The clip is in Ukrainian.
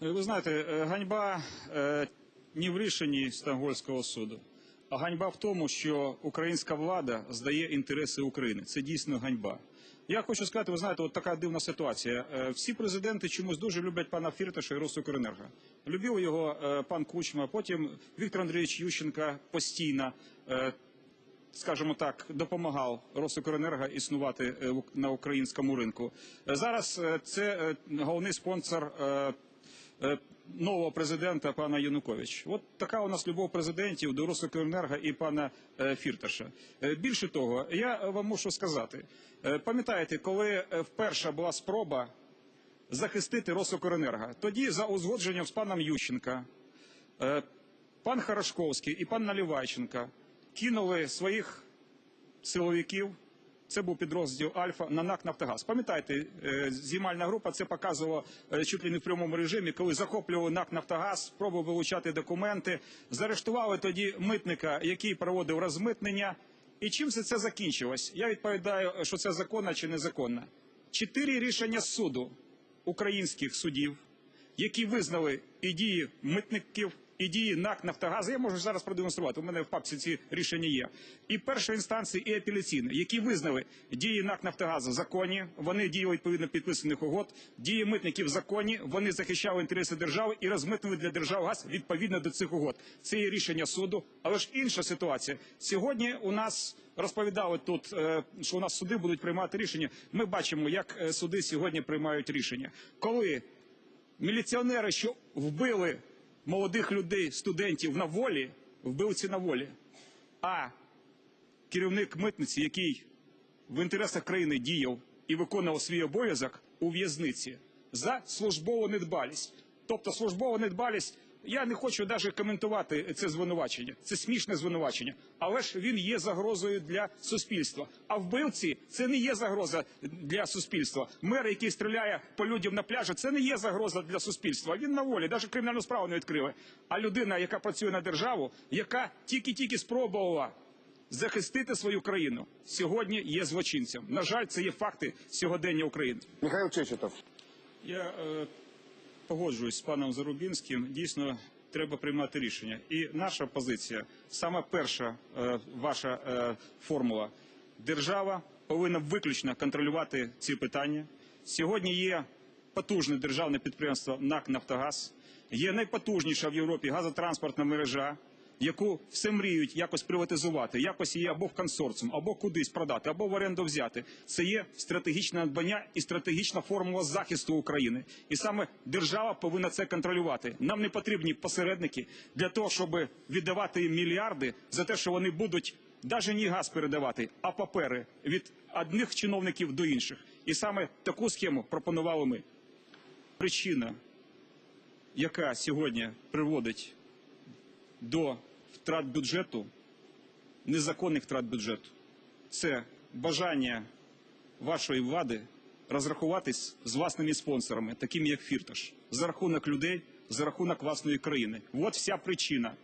Ви знаєте, е, ганьба е, не в рішенні Стокгольмського суду, а ганьба в тому, що українська влада здає інтереси України. Це дійсно ганьба. Я хочу сказати, ви знаєте, от така дивна ситуація. Е, Всі президенти чомусь дуже люблять пана Фірташа і Росукренерго. Любив його пан Кучма, потім Віктор Андрійович Ющенка постійно. скажімо так, допомагав Росукренерго існувати на українському ринку. Зараз це головний спонсор нового президента пана Янукович. От така у нас любов президентів до Росукренерго і пана е, Фірташа. Е, Більше того, я е, вам мушу сказати, е, пам'ятаєте, коли е, вперше була спроба захистити Росукренерго, тоді за узгодженням з паном Ющенка Е, пан Хорошковський і пан Наливайченко кинули своїх силовиків. Це був підрозділ Альфа на НАК Нафтогаз. Пам'ятаєте, е, знімальна група це показувала е, чуть ли не в прямому режимі, коли захоплювали НАК Нафтогаз, спробували вилучати документи, заарештували тоді митника, який проводив розмитнення. І чим все це закінчилось? Я відповідаю, що це законно чи незаконно. Чотири рішення суду українських судів які визнали і дії митників, і дії НАК Нафтогазу. Я можу зараз продемонструвати. У мене в папці ці рішення є. І першої інстанції, і апеляційної, які визнали дії НАК Нафтогазу законні. Вони діяли відповідно підписаних угод. Дії митників законні. Вони захищали інтереси держави і розмитнили для держави газ відповідно до цих угод. Це є рішення суду. Але ж інша ситуація. Сьогодні у нас розповідали тут, е, що у нас суди будуть приймати рішення. Ми бачимо, як е, суди сьогодні приймають рішення. Коли міліціонери, що вбили молодих людей, студентів на волі, вбивці на волі, а керівник митниці, який в інтересах країни діяв і виконував свій обов'язок у в'язниці за службову недбалість. Тобто службова недбалість, я не хочу навіть коментувати це звинувачення. Це смішне звинувачення, але ж він є загрозою для суспільства. А вбивці це не є загроза для суспільства. Мер, який стріляє по людям на пляжі, це не є загроза для суспільства. Він на волі, навіть кримінальну справу не відкрили. А людина, яка працює на державу, яка тільки-тільки спробувала захистити свою країну, сьогодні є злочинцем. На жаль, це є факти сьогодення України. Михайло Чечетов. Я е, погоджуюсь з паном Зарубінським. Дійсно, треба приймати рішення. І наша позиція, саме перша е, ваша е, формула, держава повинна виключно контролювати ці питання. Сьогодні є потужне державне підприємство НАК Нафтогаз, є найпотужніша в Європі газотранспортна мережа. Яку все мріють якось приватизувати, якось її або в консорціум, або кудись продати, або в оренду взяти. Це є стратегічне надбання і стратегічна формула захисту України. І саме держава повинна це контролювати. Нам не потрібні посередники для того, щоб віддавати їм мільярди за те, що вони будуть навіть не газ передавати, а папери від одних чиновників до інших. І саме таку схему пропонували ми. Причина, яка сьогодні приводить до втрат бюджету, незаконних втрат бюджету. Це бажання вашої влади розрахуватись з власними спонсорами, такими як Фірташ, за рахунок людей, за рахунок власної країни. От вся причина.